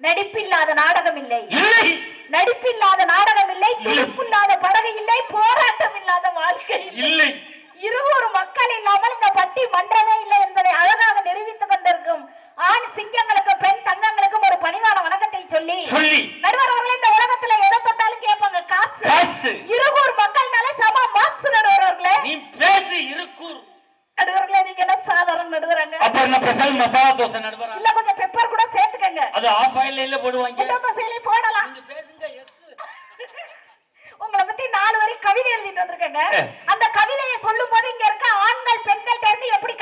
நடிப்பில்லாத நாடகம் இல்லை. நடிப்பில்லாத நாடகம் இல்லை துடிப்பில்லாத படகு இல்லை போராட்டம் இல்லாத வாழ்க்கை இல்லை. இருவரு மக்கள் இல்லாமல் இந்த பட்டி மன்றமே இல்லை என்பதை அழகாக நிரூபித்துக் கொண்டிருக்கும் ஆண் சிங்கங்களுக்கும் பெண் தங்கங்களுக்கும் ஒரு பணிவான வணக்கத்தை சொல்லி சொல்லி. நடுவர் அவர்களே இந்த உலகத்துல எதை தொட்டாலும் கேட்பாங்க காசு. காசு. இருகூர் மக்கள்னாலே சம மாசு நடுவர் அவர்களே. நீ பேசு இருக்கூர் நடுவர்களே நீங்க என்ன சாதாரண நடுவராங்க? அப்புறம் என்ன ஸ்பெஷல் மசாலா தோசை நடுவரா? இல்ல கொஞ்சம் பெப்பர் கூட சேர்த்துக்கங்க. அது ஆஃப் ஆயில்ல போடுவாங்க. முட்டை தோசையிலே போடலாம். நீங்க பேசுங்க எக்கு. உங்களை பத்தி நாலு வரி கவிதை எழுதிட்டு வந்திருக்கேங்க. ஏ. அந்த கவிதையை சொல்லும் போது இங்க இருக்க ஆண்கள் பெண்கள் இருந்து எப்படி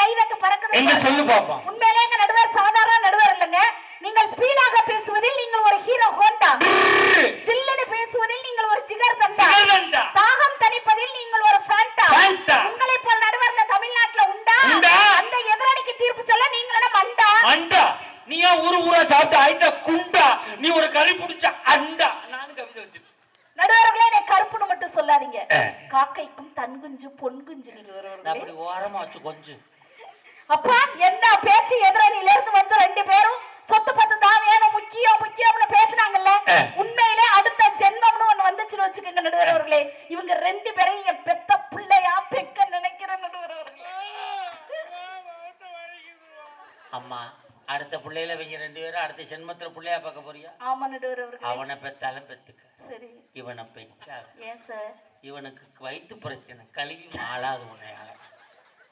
பறக்குது? எங்க சொல்லு பாப்போம் உண்மையிலே எங்க நடுவர் சாதாரண நடுவர் இல்லைங்க. நீங்கள் ஸ்பீடாக பேசுவதில் நீங்கள் ஒரு ஹீரோ ஹோண்டா. சில்லுன்னு பேசுவதில் நீங்கள் ஒரு ஜிகர் தண்டா. தாகம் தணிப்பதில் நீங்கள் ஒரு ஃபேண்டா. உங்களை போல் நடுவர் இந்த தமிழ்நாட்டுல உண்டா உண்டா? அந்த எதிரணிக்கு தீர்ப்பு சொல்ல நீங்கள் என்ன மண்டா அண்டா. நீ ஏன் ஊரு ஊரா சாப்பிட்டு? ஆயிட்ட குண்டா. நீ ஒரு கறி பிடிச்ச அண்டா. நானும் கவிதை வச்சிருக்கேன். நடுவர்களே என்னை கருப்புன்னு மட்டும் சொல்லாதீங்க. ஏ. காக்கைக்கும் தன் குஞ்சு பொன் குஞ்சு நான் நடுவர்களே அப்படி ஓரமா வச்சு அப்பா என்ன பேச்சு எதிரணியில இருந்து வந்து ரெண்டு பேரும்? சொத்து பத்து தான் வேணும் முக்கியம் முக்கியம்னு பேசுனாங்கல்ல. உண்மையிலே அடுத்த ஜென்மம்னு ஒண்ணு வந்துச்சுன்னு வச்சுக்கோங்க நடுவர் அவர்களே இவங்க ரெண்டு பேரையும் பெத்த பிள்ளையா பெக்க நினைக்கிற நடுவர் அவர்களே அம்மா அடுத்த பிள்ளையில இவங்க ரெண்டு பேரும் அடுத்த ஜென்மத்துல பிள்ளையா பார்க்க போறியா? ஆமா நடுவர் அவனை பெத்தாலும் பெத்துக்க. சரி. இவனை சார்? இவனுக்கு வயிற்று பிரச்சனை கழுவி மாளாது உன்னையால.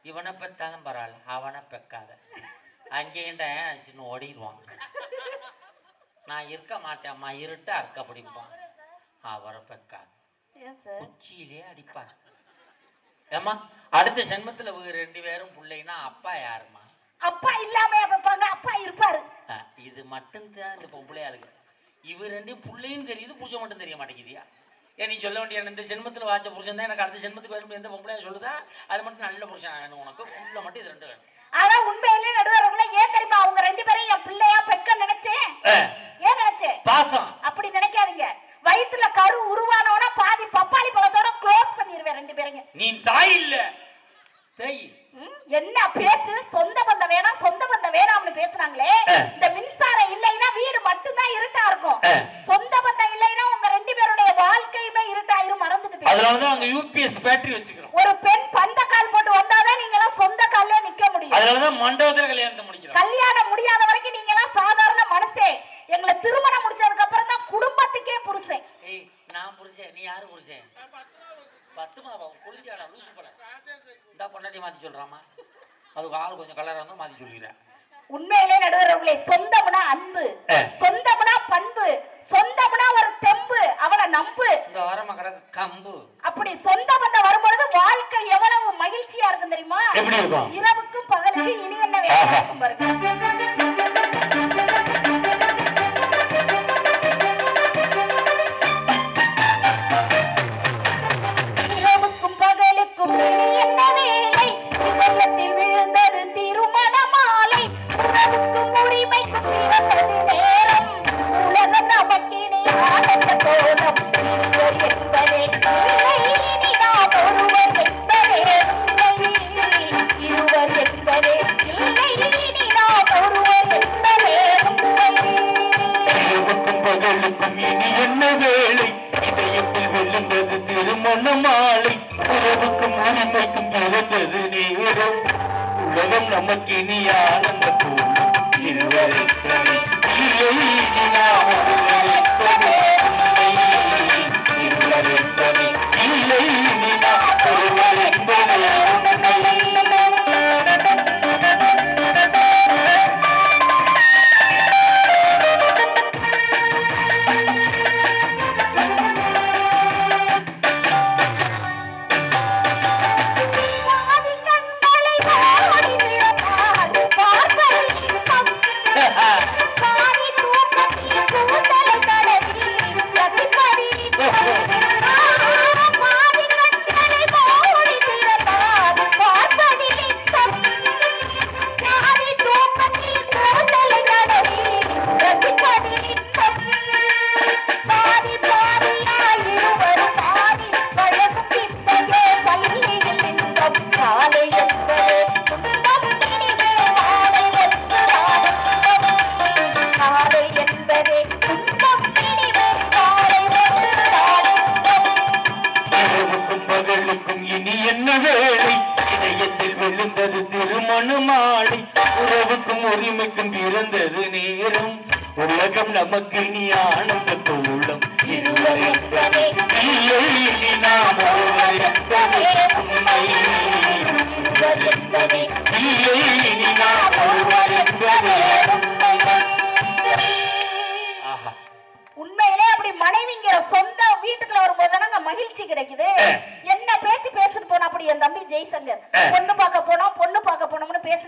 இவனை பெத்தாலும் பரவாயில்ல அவனை பெக்காத. அங்கேண்ட சின்ன ஓடிடுவான். நான் இருக்க மாட்டேன் அம்மா இருட்டா இருக்க பிடிப்பான் அவரை பெக்காத. உச்சியிலே அடிப்பான் ஏம்மா அடுத்த ஜென்மத்துல ரெண்டு பேரும் பிள்ளைன்னா அப்பா யாரும்மா? அப்பா இல்லாம வைப்பாங்க அப்பா இருப்பாரு. இது மட்டும்தான் இந்த பொம்பளையாளுங்க இவ ரெண்டையும் புள்ளையும் தெரியுது புருஷன் மட்டும் தெரிய மாட்டேங்குதியா? ஏன் நீ சொல்ல வேண்டிய இந்த ஜென்மத்தில் வாச்ச புருஷன் தான் எனக்கு அடுத்த ஜென்மத்துக்கு வேணும் எந்த பொம்பளையா சொல்லுதா? அது மட்டும் நல்ல புருஷன் வேணும் உனக்கு புள்ள மட்டும் இது ரெண்டு வேணும். ஆனா உண்மையிலே நடுவர் அவர்களே ஏன் தெரியுமா? அவங்க ரெண்டு பேரையும் என் பிள்ளையா பெக்க நினைச்சேன் ஏன் நினைச்சேன் பாசம். அப்படி நினைக்காதீங்க. வயித்துல கரு உருவானோட பாதி பப்பாளி பழத்தோட க்ளோஸ் பண்ணிடுவேன் ரெண்டு பேரையும். நீ தாய் இல்ல. தேய் என்ன பேச்சு சொந்த பந்தம் வேணாம் சொந்த பந்தம் வேணாம்னு பேசுனாங்களே ஆ. இந்த மின்சாரம் இல்லைன்னா வீடு மட்டும்தான் இருட்டா இருக்கும். சொந்த பந்தம் இல்லைன்னா உங்க ரெண்டு பேருடைய வாழ்க்கையுமே இருட்டாயிரும் மறந்துட்டு. அதனாலதான் அங்க யூபிஎஸ் பேட்டரி வச்சுக்கிறோம் ஒரு பெண் பந்த கால் போட்டு வந்தாதான் நீங்க எல்லாம் சொந்த கால்ல நிக்க முடியும் அதனாலதான் மண்டபத்துல கல்யாணத்தை முடிக்கிறோம் கல்யாணம் முடியாத வரைக்கும் நீங்க எல்லாம் சாதாரண மனுஷே எங்களை திருமணம் முடிச்சதுக்கு அப்புறம் தான் குடும்பத்துக்கே புருஷன் ஏய் நான் புருஷன் நீ யாரு புருஷன் பத்து மாவா குளிஞ்சாடா லூசு பட இந்த சொல்றாமா அதுக்கு ஆள் கொஞ்சம் கலரா இருந்தா மாத்தி சொல்லிடுறேன் உண்மையிலே நடுவர்களே சொந்தம்னா அன்பு. சொந்தம்னா பண்பு சொந்தம்னா ஒரு தெம்பு அவளை நம்பு இந்த வாரமா கிடக்கு கம்பு அப்படி சொந்த பந்தம் வரும்பொழுது வாழ்க்கை எவ்வளவு மகிழ்ச்சியா இருக்கும் தெரியுமா? இரவுக்கும் பகலுக்கு இனி என்ன வேலை. இருக்கும் பாருங்க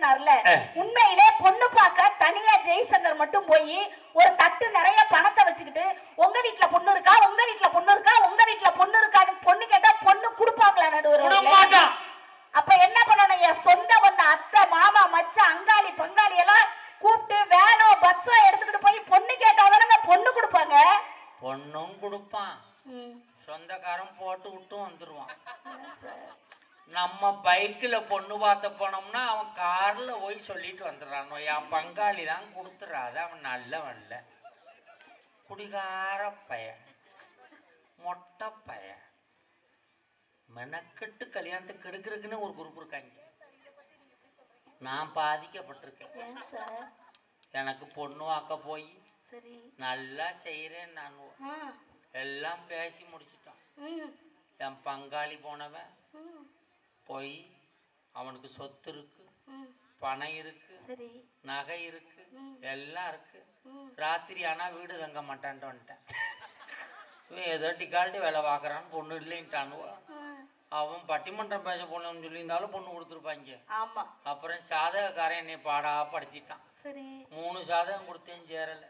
ஆ. உண்மையிலே பொண்ணு பார்க்க தனியா ஜெய்சங்கர் மட்டும் போய் ஒரு தட்டு நிறைய பணத்தை வச்சுக்கிட்டு உங்க வீட்ல பொண்ணு இருக்கா? உங்க வீட்ல பொண்ணு இருக்கா? உங்க வீட்ல பொண்ணு இருக்கான்னு பொண்ணு கேட்டா பொண்ணு கொடுப்பாங்களா நடுவர் அப்ப என்ன பண்ணணும்? என் சொந்த வந்த அத்தை மாமா மச்சான் அங்காளி பங்காளி எல்லாம் கூப்பிட்டு வேனோ பஸ்ஸோ எடுத்துக்கிட்டு போய் பொண்ணு கேட்டாதானங்க பொண்ணு கொடுப்பாங்க? பொண்ணும் கொடுப்பான். சொந்தக்காரன் போட்டு விட்டும் வந்துருவான். நம்ம பைக்கில் பொண்ணு பார்த்த போனோம்னா காரில் போய் சொல்லிட்டு வந்துடுறான் என் பங்காளி தான் கொடுத்துறாது அவன் நல்லவன் இல்ல. குடிகார பையன் மொட்டை பையன். மெனக்கெட்டு கல்யாணத்துக்கு கெடுக்கிறதுக்குன்னு ஒரு குரூப் இருக்காங்க நான் பாதிக்கப்பட்டிருக்கேன். எனக்கு பொண்ணு வாக்க போய் சரி. நல்லா செய்கிறேன் நான். எல்லாம் பேசி முடிச்சிட்டான். என் பங்காளி போனவன் போய் அவனுக்கு சொத்து இருக்கு. பணம் இருக்கு நகை இருக்கு. எல்லாம் இருக்கு. ராத்திரி ஆனா வீடு தங்க மாட்டான்ட்டு வந்துட்டேன். இவன் ஏதோ டிக்கால்ட்டி வேலை பார்க்கறான்னு பொண்ணு இல்லைன்ட்டானுவா. அவன் பட்டிமன்றம் பேச போனோம்னு சொல்லியிருந்தாலும் பொண்ணு கொடுத்துருப்பாங்க. அப்புறம் சாதகக்காரன் என்னை பாடா படுத்திட்டான் சரி. மூணு சாதகம் கொடுத்தேன் சேரல.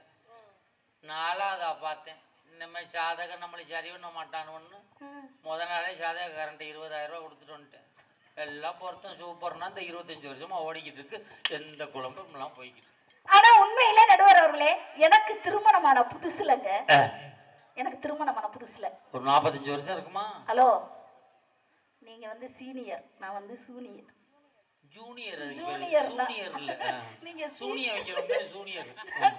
நாலாவதா பார்த்தேன். மாதிரி சாதகம் நம்மளை சரி பண்ண மாட்டானுன்னு முத நாளே சாதக கரண்ட் இருபதாயிரம் ரூபாய் கொடுத்துட்டு வந்துட்டேன். எல்லாம் பொருத்தம் சூப்பர்னா இந்த இருபத்தஞ்சு வருஷமா ஓடிக்கிட்டு இருக்கு எந்த குழம்பும் எல்லாம் போய்கிட்டு. ஆனா உண்மையிலே நடுவர் அவர்களே எனக்கு திருமணமான புதுசுலங்க. எனக்கு திருமணமான புதுசுல. ஒரு நாற்பத்தஞ்சு வருஷம் இருக்குமா? ஹலோ நீங்க வந்து சீனியர் நான் வந்து சூனியர். ஜூனியர் ஜூனியர் நீங்க சூனியர் வைக்கிறோம் ஜூனியர்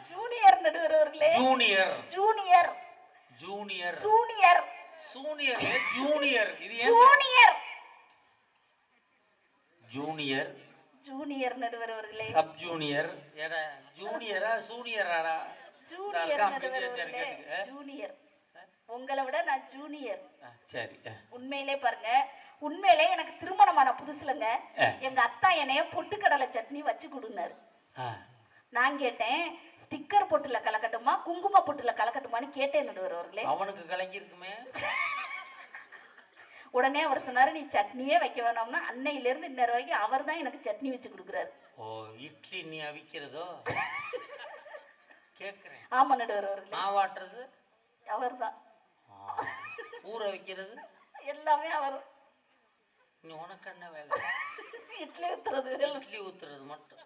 ஜூனியர் நடுவர் அவர்களே. Junior. Junior. Junior. Junior. Junior junior. இது ஜூனியர். ஜூனியர் ஜூனியர் நடுவர் அவர்களே சப் ஜூனியர் ஏடா ஜூனியரா சூனியராடா ஜூனியர் நடுவர் அவர்களே உங்களை விட நான் ஜூனியர் சரி. உண்மையிலே பாருங்க. உண்மையிலே எனக்கு திருமணமான புதுசுலங்க. எங்க அத்தா என்னைய பொட்டுக்கடலை சட்னி வச்சு கொடுனாரு. நான் கேட்டேன் ஸ்டிக்கர் பொட்டுல கலக்கட்டுமா? குங்கும பொட்டுல கலக்கட்டுமான்னு கேட்டேன் நடுவர் அவர்களே அவனுக்கு கலங்கிருக்குமே உடனே அவர் சொன்னாரு நீ சட்னியே வைக்க வேணாம்னா அன்னையில இருந்து இன்னொரு வரைக்கும் அவர் தான் எனக்கு சட்னி வச்சு கொடுக்குறாரு. ஓ இட்லி நீ அவிக்கிறதோ? கேக்குறேன். ஆமா நடுவர் அவர்களே. மாவாட்டுறது? அவர் தான். ஊற வைக்கிறது? எல்லாமே அவர். நீ உனக்கு என்ன வேலை? இட்லி ஊத்துறது. இட்லி ஊத்துறது மட்டும்.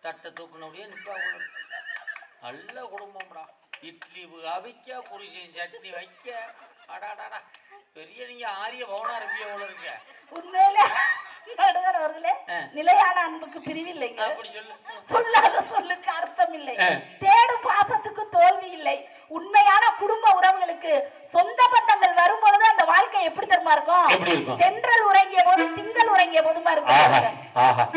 தட்டை தூக்கினபடியே நிப்பா. நல்ல குடும்பம்டா. இட்லி அவிக்க புரிஷன் சட்னி வைக்க. அடாடாடா. பெரிய நீங்க ஆரிய பவனா இருப்பிய அவ்வளோ இருக்க உண்மையிலே நடுவர் அவர்களே ஆ. நிலையான அன்புக்கு பிரிவில்லைங்க. அப்படி சொல்லு. சொல்லாத சொல்லுக்கு அர்த்தம் இல்லை. தேடும் பாசத்துக்கு தோல்வி இல்லை. உண்மையான குடும்ப உறவுகளுக்கு சொந்த பந்தங்கள் வரும்பொழுது அந்த வாழ்க்கை எப்படி தெரியுமா இருக்கும்? தென்றல் உறங்கிய போது திங்கள் உறங்கிய போதுமா இருக்கும்.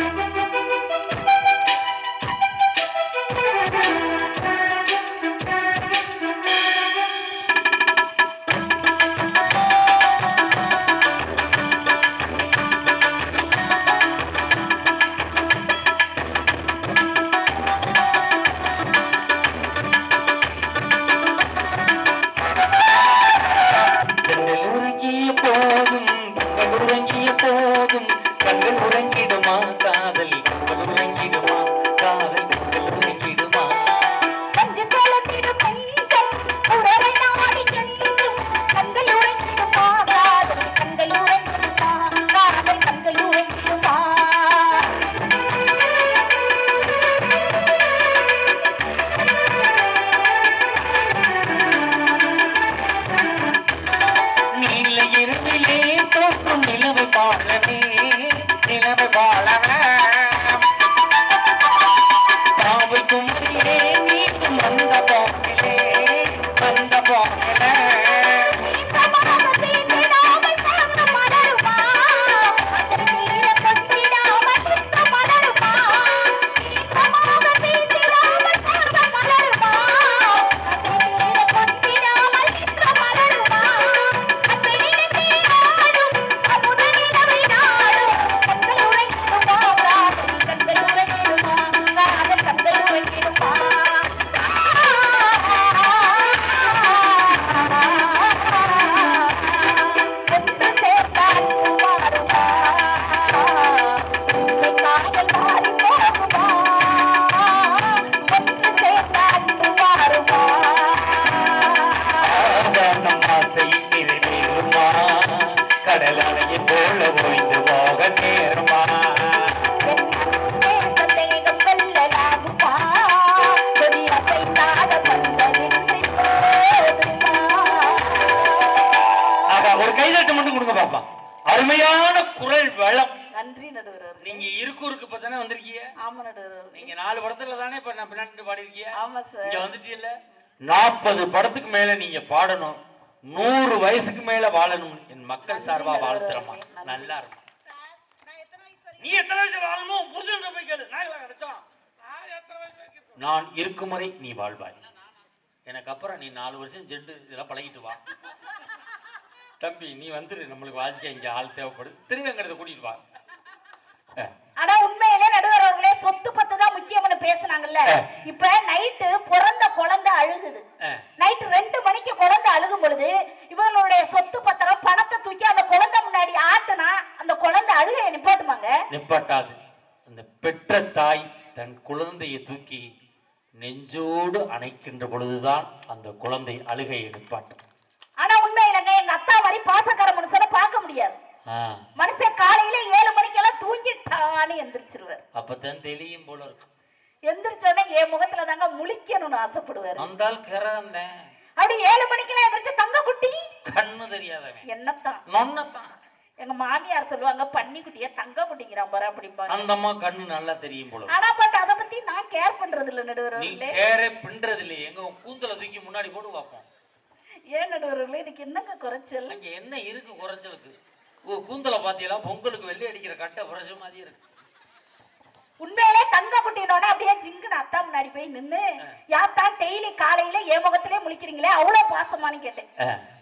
ஆமா நடுவர் அவர்களே. நீங்க நாலு படத்துல தானே இப்ப நான் பின்னாடி பாடிருக்கீங்க ஆமா சார். இங்க வந்துட்டீல்ல நாற்பது படத்துக்கு மேல நீங்க பாடணும். நூறு வயசுக்கு மேல வாழணும். என் மக்கள் சார்பா வாழ்த்துறமா நல்லா இருக்கும். நீ எத்தனை வயசு வாழணும்? புருஷன் போய் கேளு. நாங்களா கிடைச்சோம் நான் இருக்கும் வரை நீ வாழ்வாய். எனக்கு அப்புறம் நீ நாலு வருஷம் ஜெண்டு இதெல்லாம் பழகிட்டு வா. தம்பி நீ வந்துரு. நம்மளுக்கு வாசிக்க இங்க ஆள் தேவைப்படும் திருவேங்கடத்தை கூட்டிட்டு வா. ஆனா உண்மையிலே நடுவர் அவர்களே சொத்து பத்து தான் முக்கியம்னு பேசுனாங்கல்ல. இப்ப நைட்டு பிறந்த குழந்தை அழுகுது. நைட்டு ரெண்டு மணிக்கு குழந்தை அழுகும் பொழுது இவங்களுடைய சொத்து பத்திரம் பணத்தை தூக்கி அந்த குழந்தை முன்னாடி ஆட்டுனா அந்த குழந்தை அழுகையை நிப்பாட்டுமாங்க? நிப்பாட்டாது. அந்த பெற்ற தாய் தன் குழந்தையை தூக்கி நெஞ்சோடு அணைக்கின்ற பொழுதுதான் அந்த குழந்தை அழுகையை நிப்பாட்டும். ஆனா உண்மையிலங்க எங்க அத்தா மாதிரி பாசக்கார மனுஷனை பார்க்க முடியாது ஆ, மனுஷன் காலையில ஏழு மணிக்கெல்லாம் தூங்கிட்டான்னு எந்திரிச்சிருவார். அப்பதான் தெளியும் போல இருக்கும். எந்திரிச்ச உடனே என் முகத்துல தாங்க முழிக்கணும்னு ஆசைப்படுவாரு. ஆள் கிறந்தேன் அப்படி ஏழு மணிக்கெல்லாம் எந்திரிச்சு தங்க குட்டி! கண்ணு தெரியாதவன். என்னத்தான்? நொன்னத்தான் எங்க மாமியார் சொல்லுவாங்க பன்னி குட்டிய தங்க குட்டிங்கிறான் பாரு அப்படிம்பாங்க. அந்த அம்மா கண்ணு நல்லா தெரியும் போல. ஆனா பட் அத பத்தி நான் கேர் பண்றது இல்ல நடுவர் நீ அவர்களே கேரே பின்றது இல்லையே எங்க கூந்தலை தூக்கி முன்னாடி போட்டு பார்ப்போம். ஏன் நடுவர் அவர்களே இதுக்கு என்னங்க குறைச்சல்? அங்க என்ன இருக்கு குறைச்சலுக்கு? ஓ கூந்தலை பாத்தீங்களா பொங்கலுக்கு வெள்ளி அடிக்கிற கட்டை குறைச்ச மாதிரி இருக்கு உண்மையிலே தங்க ஜிங்குன்னு அத்தா முன்னாடி போய் நின்னு யாத்தான் டெய்லி காலையில என் முகத்திலே முழிக்கிறீங்களே அவ்வளவு பாசமான்னு கேட்டேன்.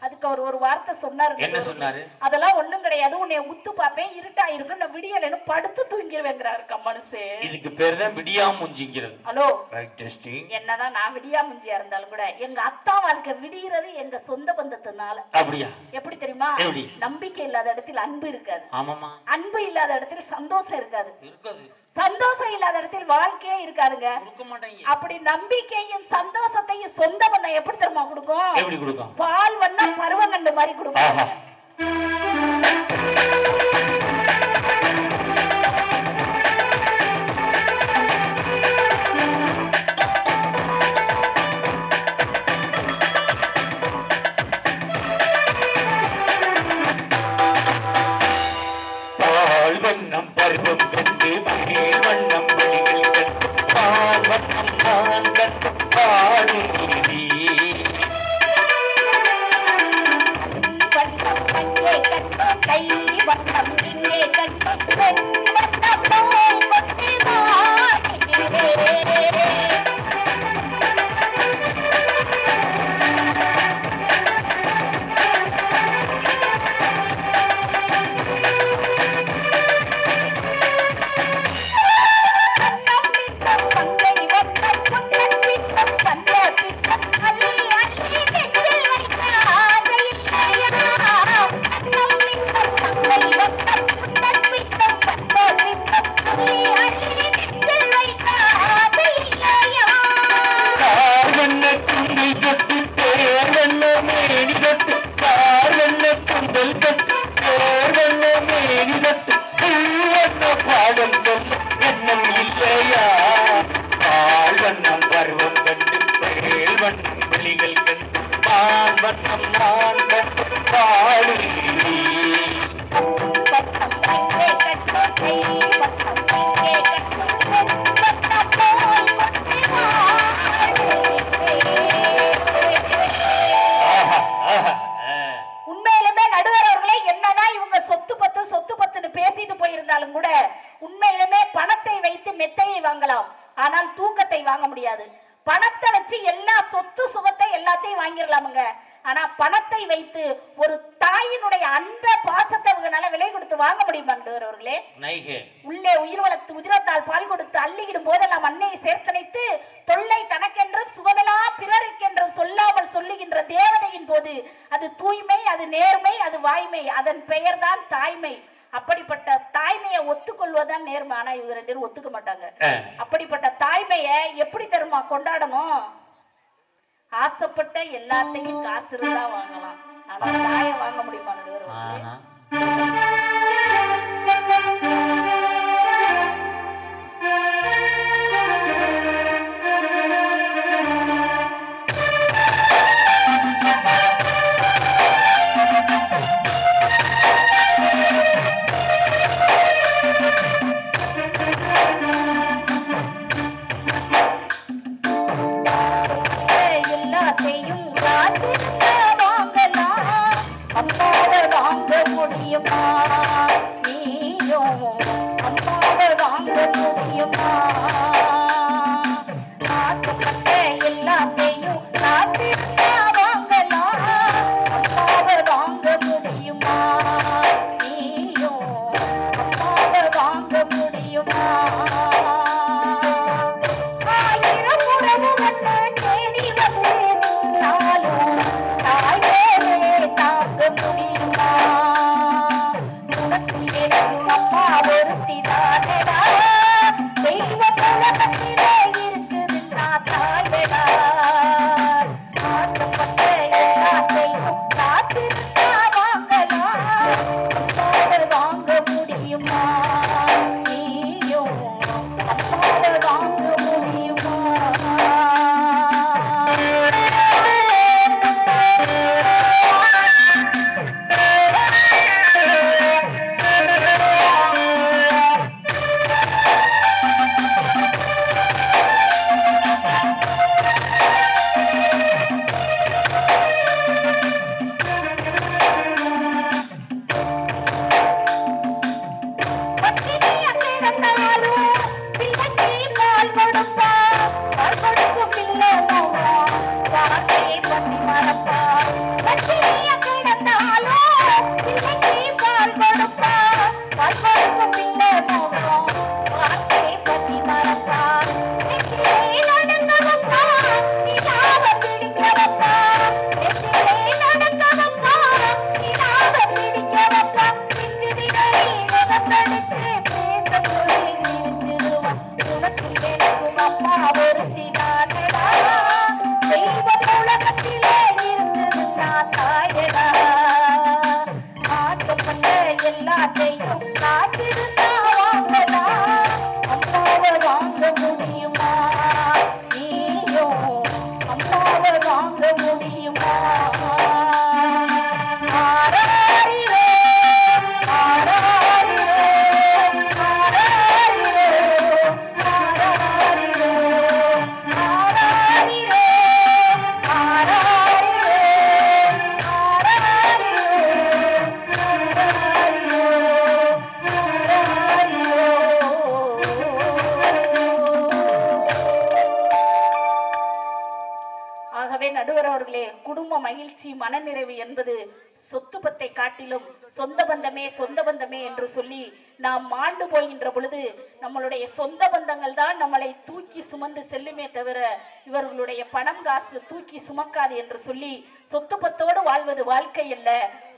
அதுக்கு அவர் ஒரு வார்த்தை சொன்னாரு. என்ன சொன்னாரு? அதெல்லாம் ஒண்ணும் கிடையாது. உன்னை உத்து பாப்பேன் இருட்டா இருக்கு நான் விடியலன்னு படுத்து தூங்கிடுவேங்கிறாரு மனுஷன் இதுக்கு பேர் தான் விடியாமுஞ்சிங்கிறது. ஹலோ. ரைட் டெஸ்டிங் என்னதான் நான் விடியா முஞ்சியா இருந்தாலும் கூட எங்க அத்தா வாழ்க்கை விடியறது எங்க சொந்த பந்தத்தினால. அப்படியா? எப்படி தெரியுமா? நம்பிக்கை இல்லாத இடத்தில் அன்பு இருக்காது. ஆமாமா அன்பு இல்லாத இடத்தில் சந்தோஷம் இருக்காது. இருக்காது. சந்தோஷம் இல்லாத இடத்தில் வாழ்க்கையே இருக்காதுங்க. அப்படி நம்பிக்கையும் சந்தோஷத்தையும் சொந்த பந்தம் எப்படி தெரியுமா கொடுக்கும்? பால் வண்ணம் பருவங்கண்டு மாதிரி கொடுப்பாங்க நைகே உள்ளே உயிர் வளர்த்து உதிரத்தால் பால் கொடுத்து அள்ளியிடும் போதெல்லாம் அன்னையை சேர்த்தனைத்து தொல்லை தனக்கென்றும் சுகமெல்லாம் பிறருக்கென்றும் சொல்லாமல் சொல்லுகின்ற தேவதையின் போது அது தூய்மை அது நேர்மை அது வாய்மை அதன் பெயர்தான் தாய்மை. அப்படிப்பட்ட தாய்மையை ஒத்துக்கொள்வதுதான் நேர்மை. ஆனா இவங்க ரெண்டு பேரும் ஒத்துக்க மாட்டாங்க. அப்படிப்பட்ட தாய்மையை எப்படி தருமா கொண்டாடணும்? ஆசைப்பட்ட எல்லாத்தையும் காசு இருந்தா வாங்கலாம். ஆனா தாயை வாங்க முடியுமா நடுவர் ஆகவே அவர்களே குடும்ப மகிழ்ச்சி மனநிறைவு என்பது சொத்து பத்தை காட்டிலும் சொந்த பந்தமே சொந்த பந்தமே என்று சொல்லி நாம் மாண்டு போகின்ற பொழுது நம்மளுடைய சொந்த பந்தங்கள் தான் நம்மளை தூக்கி சுமந்து செல்லுமே தவிர இவர்களுடைய பணம் காசு தூக்கி சுமக்காது என்று சொல்லி சொத்து பத்தோடு வாழ்வது வாழ்க்கை அல்ல.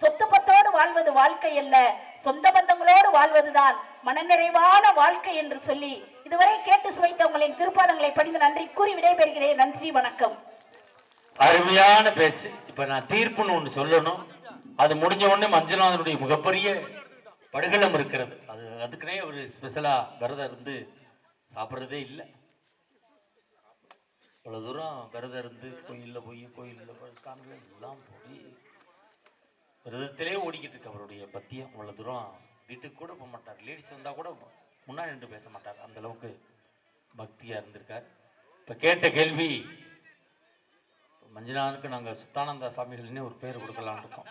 சொத்து பத்தோடு வாழ்வது வாழ்க்கை அல்ல. சொந்த பந்தங்களோடு வாழ்வதுதான் மனநிறைவான வாழ்க்கை என்று சொல்லி இதுவரை கேட்டு சுவைத்தவங்களின் திருப்பாதங்களை படிந்து நன்றி கூறி விடைபெறுகிறேன். நன்றி வணக்கம். அருமையான பேச்சு. இப்ப நான் தீர்ப்புன்னு ஒண்ணு சொல்லணும். அது முடிஞ்ச உடனே மஞ்சுநாதனுடைய மிகப்பெரிய படுகளம் இருக்கிறது. அது அதுக்குனே ஒரு ஸ்பெஷலா விரதம் இருந்து சாப்பிட்றதே இல்லை. இவ்வளவு தூரம் விரதம் இருந்து கோயில்ல போய் கோயில்ல போய் எல்லாம் போய் விரதத்திலே ஓடிக்கிட்டு இருக்கு அவருடைய பத்தியம். இவ்வளவு தூரம் வீட்டுக்கு கூட போக மாட்டார். லேடிஸ் வந்தா கூட முன்னாடி நின்று பேச மாட்டார். அந்த அளவுக்கு பக்தியா இருந்திருக்கார். இப்ப கேட்ட கேள்வி மஞ்சனாருக்கு நாங்கள் சுத்தானந்தா சாமிகள்னே ஒரு பேர் கொடுக்கலான்னு இருக்கோம்.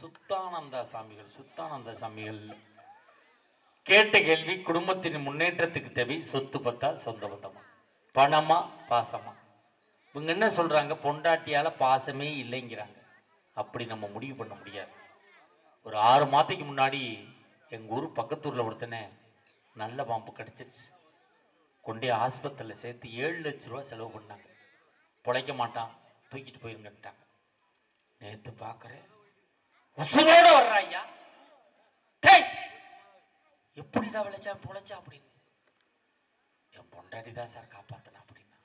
சுத்தானந்தா சாமிகள் சுத்தானந்தா சாமிகள். கேட்ட கேள்வி குடும்பத்தின் முன்னேற்றத்துக்கு தேவை சொத்து பத்தா சொந்த பத்தமா பணமா பாசமா? இவங்க என்ன சொல்றாங்க? பொண்டாட்டியால பாசமே இல்லைங்கிறாங்க. அப்படி நம்ம முடிவு பண்ண முடியாது. ஒரு ஆறு மாதத்துக்கு முன்னாடி எங்க ஊர் பக்கத்தூர்ல ஒருத்தனே நல்ல பாம்பு கிடைச்சிருச்சு. கொண்டே ஆஸ்பத்திரியில் சேர்த்து ஏழு லட்ச ரூபா செலவு பண்ணாங்க. பிழைக்க மாட்டான். தூக்கிட்டு போயிருங்கட்டாங்க நேத்து பார்க்கறேன் உசுரோட வர்றா ஐயா. எப்படிடா விளைச்சா பொழைச்சா அப்படின்னு. என் பொண்டாட்டி தான் சார் காப்பாத்தினா அப்படின்னா.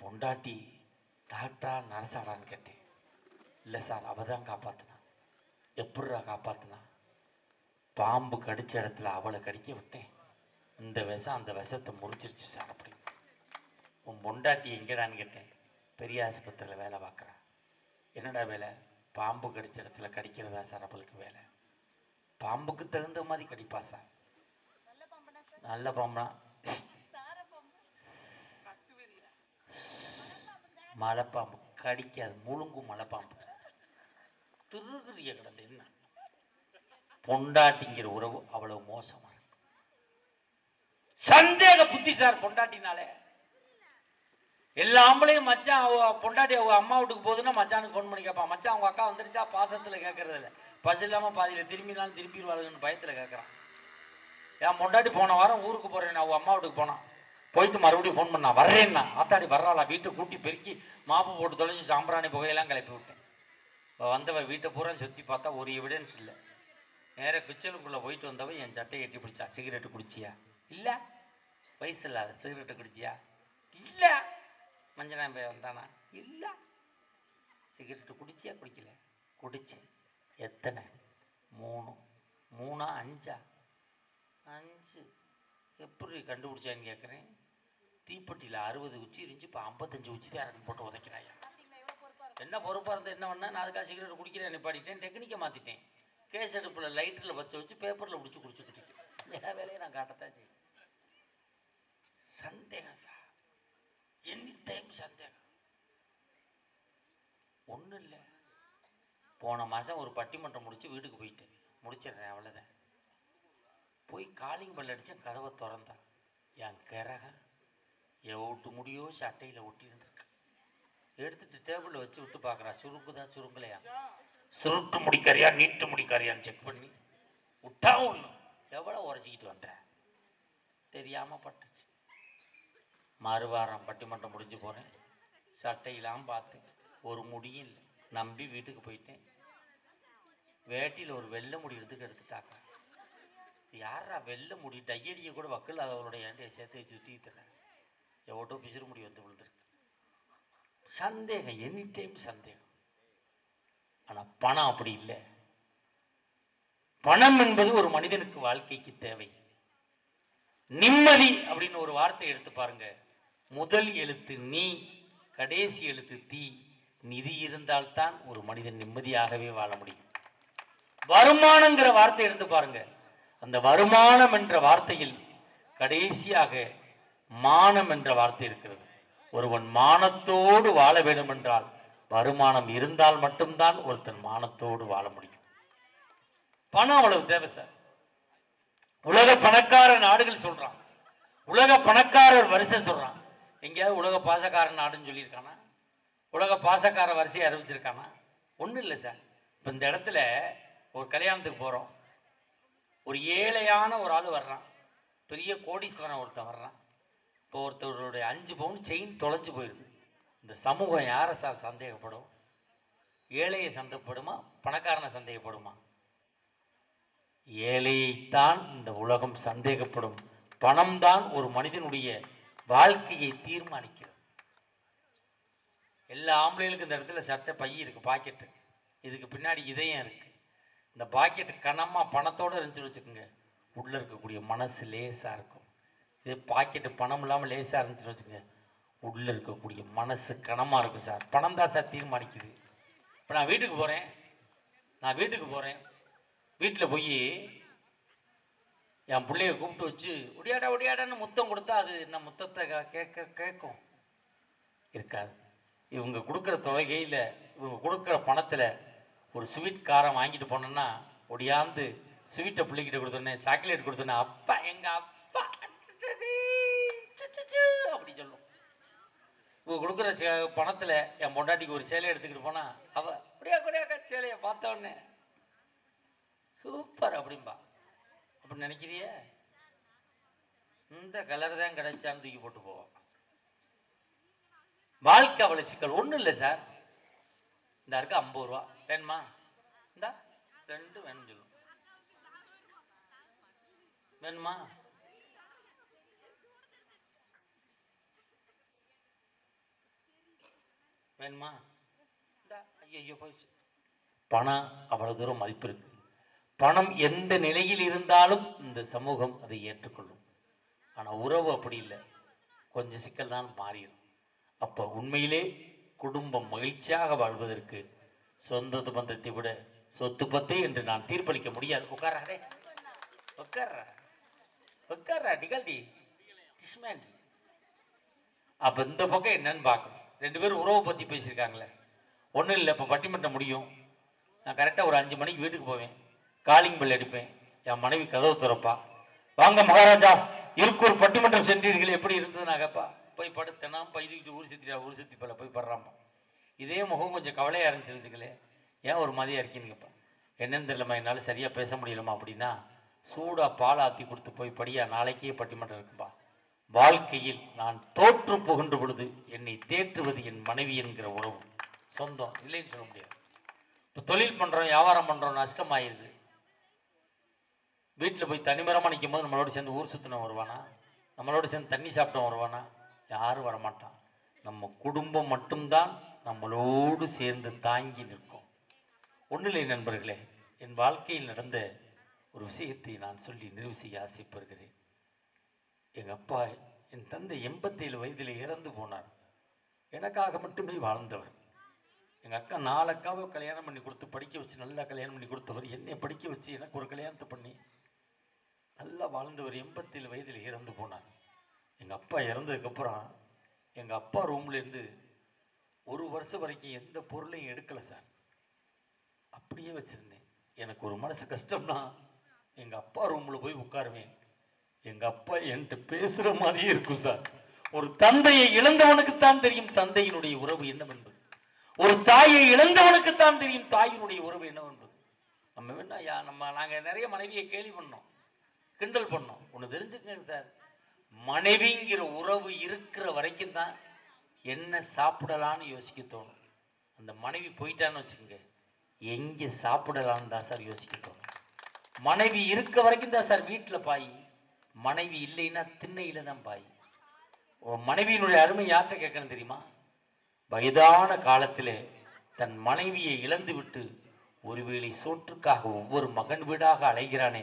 பொண்டாட்டி டாக்டரா நர்ஸாடான்னு கேட்டேன். இல்லை சார் அவ தான் காப்பாத்தினா. எப்படிடா காப்பாத்தினா? பாம்பு கடிச்ச இடத்துல அவளை கடிக்க விட்டேன். இந்த விஷம் அந்த விஷத்தை முறிச்சிருச்சு சார் அப்படின்னு. உன் பொண்டாட்டி எங்கடான்னு கேட்டேன். பெரிய ஆஸ்பத்திரியில் வேலை பார்க்குறா. என்னடா வேலை? பாம்பு கடிச்ச இடத்துல கடிக்கிறதா சார் அவளுக்கு வேலை? பாம்புக்கு தகுந்த மாதிரி கடிப்பா சார். நல்ல பாம்புனா மலைப்பாம்பு. கடிக்காது. முழுங்கும் மலைப்பாம்பு. திருகிறிய கிடந்து என்ன? பொண்டாட்டிங்கிற உறவு அவ்வளவு மோசமா சந்தேக புத்தி சார் பொண்டாட்டினாலே. எல்லா ஆம்பளையும் மச்சான் அவ பொண்டாட்டி அவ அம்மா வீட்டுக்கு போகுதுன்னா மச்சானுக்கு ஃபோன் பண்ணி கேட்பான். மச்சான் அவங்க அக்கா வந்துருச்சா? பாசத்தில் கேட்கறது இல்லை. பஸ் இல்லாமல் பாதியில் திரும்பினாலும் திரும்பிடுவாளுன்னு பயத்தில் கேட்குறான். என் பொண்டாட்டி போன வாரம் ஊருக்கு போறேன் அவள் அம்மா வீட்டுக்கு போனான் போயிட்டு மறுபடியும் ஃபோன் பண்ணா வர்றேன்னா. ஆத்தாடி வர்றாளா? வீட்டை கூட்டி பெருக்கி மாப்பு போட்டு தொலைச்சி சாம்பிராணி புகையெல்லாம் கிளப்பி விட்டேன். அவ வந்தவ வீட்டை பூரா சுற்றி பார்த்தா ஒரு எவிடன்ஸ் இல்லை. நேராக கிச்சனுக்குள்ளே போயிட்டு வந்தவ என் சட்டையை எட்டி பிடிச்சா. சிகரெட்டு குடிச்சியா? இல்லை. வயசு இல்லாத சிகரெட்டு குடிச்சியா? இல்லை. மஞ்சள் வந்தானா இல்லை. சிகரெட்டு குடிச்சியா? குடிக்கல. குடிச்சேன். எத்தனை? மூணு. மூணா? அஞ்சா? அஞ்சு. எப்படி கண்டுபிடிச்சான்னு கேட்குறேன் தீப்பெட்டியில் அறுபது உச்சி இருந்துச்சு இப்போ ஐம்பத்தஞ்சு உச்சி தான் போட்டு உதைக்கிறாயா? என்ன பொறுப்பாக இருந்தால் என்ன பண்ணேன்? நான் அதுக்காக சிகரெட் குடிக்கிறேன் நிப்பாட்டிட்டேன். டெக்னிக்கை மாற்றிட்டேன் கேஸ் அடுப்பில் லைட்டரில் வச்சு வச்சு பேப்பரில் முடிச்சு குடிச்சுக்கிட்டு என் வேலையை நான் காட்டத்தான் செய்யும் சந்தேகம் சார். எனி டைம் சந்தேகம் ஒன்றும் இல்லை. போன மாதம் ஒரு பட்டிமன்றம் முடிச்சு வீட்டுக்கு போயிட்டேன். முடிச்சிடுறேன் அவ்வளோதான் போய் காலிங் பல் அடித்தேன் கதவை திறந்தான். என் கிரகம் எவ்வளோ முடியோ சட்டையில் ஒட்டி இருந்திருக்கு எடுத்துட்டு டேபிளில் வச்சு விட்டு பார்க்குறா சுருக்குதா சுருங்கலையா? சுருட்டு முடிக்காரியா நீட்டு முடிக்காரியான்னு செக் பண்ணி. விட்டா ஒன்று எவ்வளோ உரைச்சிக்கிட்டு வந்தேன் தெரியாமல் பட்டு மறுவாரம் பட்டிமன்றம் முடிஞ்சு போகிறேன் சட்டையெல்லாம் பார்த்தேன் ஒரு முடியும் நம்பி வீட்டுக்கு போயிட்டேன். வேட்டியில் ஒரு வெள்ளை முடி எடுத்துக்கு எடுத்துட்டாக்கா யாரா வெள்ளை முடி? டையடியை கூட வக்கல் அவளோட ஏண்டையை சேர்த்து வச்சு எவ்வளோ பிசிறு முடி வந்து விழுந்திருக்கு. சந்தேகம் எனி டைம் சந்தேகம். ஆனா பணம் அப்படி இல்லை. பணம் என்பது ஒரு மனிதனுக்கு வாழ்க்கைக்கு தேவை. நிம்மதி அப்படின்னு ஒரு வார்த்தை எடுத்து பாருங்க. முதல் எழுத்து நீ கடைசி எழுத்து தீ. நிதி இருந்தால்தான் ஒரு மனிதன் நிம்மதியாகவே வாழ முடியும். வருமானங்கிற வார்த்தை எடுத்து பாருங்க. அந்த வருமானம் என்ற வார்த்தையில் கடைசியாக மானம் என்ற வார்த்தை இருக்கிறது. ஒருவன் மானத்தோடு வாழ வேண்டும் என்றால் வருமானம் இருந்தால் மட்டும்தான் ஒருத்தன் மானத்தோடு வாழ முடியும். பணம் அவ்வளவு தேவை சார். உலக பணக்கார நாடுகள் சொல்றான். உலக பணக்காரர் வரிசை சொல்றான். எங்கேயாவது உலக பாசக்கார நாடுன்னு சொல்லியிருக்கானா? உலக பாசக்கார வரிசையை அறிவிச்சிருக்கானா? ஒன்றும் இல்லை சார். இப்போ இந்த இடத்துல ஒரு கல்யாணத்துக்கு போகிறோம் ஒரு ஏழையான ஒரு ஆள் வர்றான். பெரிய கோடீஸ்வரன் ஒருத்தன் வர்றான். இப்போ ஒருத்தருடைய அஞ்சு பவுன் செயின் தொலைஞ்சு போயிடுது. இந்த சமூகம் யாரை சார் சந்தேகப்படும்? ஏழையை சந்தேகப்படுமா? பணக்காரனை சந்தேகப்படுமா? ஏழையைத்தான் இந்த உலகம் சந்தேகப்படும். பணம்தான் ஒரு மனிதனுடைய வாழ்க்கையை தீர்மானிக்கிறது. எல்லா ஆம்பளைகளுக்கும் இந்த இடத்துல சட்டை பை இருக்குது பாக்கெட்டு இதுக்கு பின்னாடி இதயம் இருக்குது இந்த பாக்கெட்டு கனமாக பணத்தோடு இருந்துச்சு வச்சுக்கோங்க. உள்ளே இருக்கக்கூடிய மனசு லேசாக இருக்கும். இது பாக்கெட்டு பணம் இல்லாமல் லேசாக இருந்துச்சுன்னு வச்சுக்கோங்க. உள்ளே இருக்கக்கூடிய மனசு கனமாக இருக்கும் சார். பணம் தான் சார் தீர்மானிக்குது. இப்போ நான் வீட்டுக்கு போகிறேன் நான் வீட்டுக்கு போகிறேன் வீட்டில் போய் என் பிள்ளைய கூப்பிட்டு வச்சு ஒடியாடா ஒடியாடான்னு முத்தம் கொடுத்தா அது என்ன முத்தத்தை கேட்க கேட்கும். இருக்காது. இவங்க கொடுக்குற தொகையில் இவங்க கொடுக்குற பணத்தில் ஒரு ஸ்வீட் காரம் வாங்கிட்டு போனோன்னா ஒடியாந்து ஸ்வீட்டை பிள்ளைகிட்ட கொடுத்தோன்னே சாக்லேட் கொடுத்தோன்னே அப்பா எங்கள் அப்பா அப்படி சொல்லும். இவங்க கொடுக்குற சே- என் பொண்டாட்டிக்கு ஒரு சேலை எடுத்துக்கிட்டு போனால் அவள் அப்படியா கொடியாக்கா சேலையை பார்த்த உடனே சூப்பர் அப்படிம்பா. அப்படி நினைக்கிறிய? இந்த கலர் தான் கிடைச்சான்னு தூக்கி போட்டு போவோம். வாழ்க்கை அவ்வளவு சிக்கல் ஒண்ணும் இல்லை சார். இந்த இருக்கு ஐம்பது ரூபா. வேணுமா? இந்தா ரெண்டு வேணும் வேணுமா? வேணுமா? இந்தா ஐயோ போயிடுச்சு பணம் அவ்வளவு தூரம் மதிப்பு இருக்கு. பணம் எந்த நிலையில் இருந்தாலும் இந்த சமூகம் அதை ஏற்றுக்கொள்ளும். ஆனால் உறவு அப்படி இல்லை. கொஞ்சம் சிக்கல் தான் மாறிடும். அப்போ உண்மையிலே குடும்பம் மகிழ்ச்சியாக வாழ்வதற்கு சொந்த பந்தத்தை விட சொத்து பத்தே என்று நான் தீர்ப்பளிக்க முடியாது. உட்காரே உட்கார்றா. உட்கார்றா டிகல்டி டிஷ்மேன். அப்ப இந்த பக்கம் என்னன்னு பார்க்கணும். ரெண்டு பேரும் உறவை பத்தி பேசியிருக்காங்களே. ஒன்றும் இல்லை இப்போ பட்டிமன்றம் முடியும். நான் கரெக்டாக ஒரு அஞ்சு மணிக்கு வீட்டுக்கு போவேன். காலிங் பெல் அடிப்பேன். என் மனைவி கதவு திறப்பா. வாங்க மகாராஜா இருக்கூர் பட்டிமன்றம் சென்றீர்கள். எப்படி இருந்தது கேட்பா போய் படுத்தனா பைதிக்கிட்டு ஊர் சுத்திட்டா ஊர் சுத்தி போல போய் படுறாமா இதே முகம் கொஞ்சம் கவலையாக இருந்துச்சு ஏன் ஒரு மாதிரியா இருக்கீன்னு கேட்பேன் என்னன்னு தெரியலம்மா என்னால் சரியா பேச முடியலம்மா அப்படின்னா சூடா பால் ஆத்தி கொடுத்து போய் படியா நாளைக்கே பட்டிமன்றம் இருக்குப்பா. வாழ்க்கையில் நான் தோற்று புகின்ற பொழுது என்னை தேற்றுவது என் மனைவி என்கிற உறவு. சொந்தம் இல்லைன்னு சொல்ல முடியாது. இப்போ தொழில் பண்றோம் வியாபாரம் பண்றோம் நஷ்டமாயிருது. வீட்டில் போய் தனிமரமாக நிற்கும் போது நம்மளோட சேர்ந்து ஊர் சுற்றின வருவானா நம்மளோட சேர்ந்து தண்ணி சாப்பிட்டோம் வருவானா யாரும் வரமாட்டான். நம்ம குடும்பம் மட்டும்தான் நம்மளோடு சேர்ந்து தாங்கி நிற்கும். ஒன்றில்லை நண்பர்களே என் வாழ்க்கையில் நடந்த ஒரு விஷயத்தை நான் சொல்லி நிறைவு ஆசைப்படுகிறேன். எங்கள் அப்பா என் தந்தை எண்பத்தேழு வயதில் இறந்து போனார். எனக்காக மட்டுமே வாழ்ந்தவர். எங்கள் அக்கா நாலு அக்காவை கல்யாணம் பண்ணி கொடுத்து படிக்க வச்சு நல்லா கல்யாணம் பண்ணி கொடுத்தவர். என்னை படிக்க வச்சு எனக்கு ஒரு கல்யாணத்தை பண்ணி நல்லா வாழ்ந்தவர் எண்பத்தேழு வயதில் இறந்து போனார் எங்கள் அப்பா இறந்ததுக்கப்புறம் எங்கள் அப்பா ரூம்லேருந்து ஒரு வருஷம் வரைக்கும் எந்த பொருளையும் எடுக்கலை சார். அப்படியே வச்சுருந்தேன். எனக்கு ஒரு மனசு கஷ்டம்னா எங்கள் அப்பா ரூமில் போய் உட்காருவேன். எங்கள் அப்பா என்கிட்ட பேசுகிற மாதிரியே இருக்கும் சார். ஒரு தந்தையை இழந்தவனுக்குத்தான் தெரியும் தந்தையினுடைய உறவு என்னவென்பது ஒரு தாயை இழந்தவனுக்குத்தான் தெரியும் தாயினுடைய உறவு என்னவென்பது நம்ம வேணா நம்ம நாங்கள் நிறைய மனைவியை கேலி பண்ணோம். கிண்டல் பண்ணோம். ஒன்று தெரிஞ்சுக்கங்க சார். மனைவிங்கிற உறவு இருக்கிற வரைக்கும் தான் என்ன சாப்பிடலான்னு யோசிக்க தோணும். அந்த மனைவி போயிட்டான்னு வச்சுக்கோங்க. எங்கே சாப்பிடலான்னு தான் சார் யோசிக்க தோணும். மனைவி இருக்க வரைக்கும் தான் சார் வீட்டில் பாய். மனைவி இல்லைன்னா திண்ணையில் தான் பாய். மனைவியினுடைய அருமை யார்கிட்ட கேட்கணும் தெரியுமா? வயதான காலத்திலே தன் மனைவியை இழந்து விட்டு ஒருவேளை சோற்றுக்காக ஒவ்வொரு மகன் வீடாக அலைகிறானே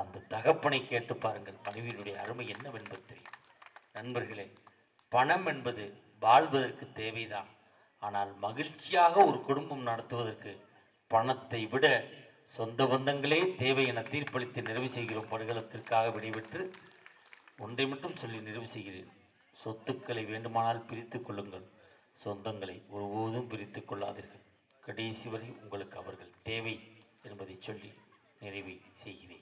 அந்த தகப்பனை கேட்டு பாருங்கள். மனைவியினுடைய அருமை என்னவென்பது தெரியும். நண்பர்களே பணம் என்பது வாழ்வதற்கு தேவைதான். ஆனால் மகிழ்ச்சியாக ஒரு குடும்பம் நடத்துவதற்கு பணத்தை விட சொந்த பந்தங்களே தேவை என தீர்ப்பளித்து நிறைவு செய்கிறோம். படுகளத்திற்காக விடைபெற்று ஒன்றை மட்டும் சொல்லி நிறைவு செய்கிறேன். சொத்துக்களை வேண்டுமானால் பிரித்து கொள்ளுங்கள். சொந்தங்களை ஒருபோதும் பிரித்து கொள்ளாதீர்கள். கடைசி வரை உங்களுக்கு அவர்கள் தேவை என்பதை சொல்லி நிறைவு செய்கிறேன்.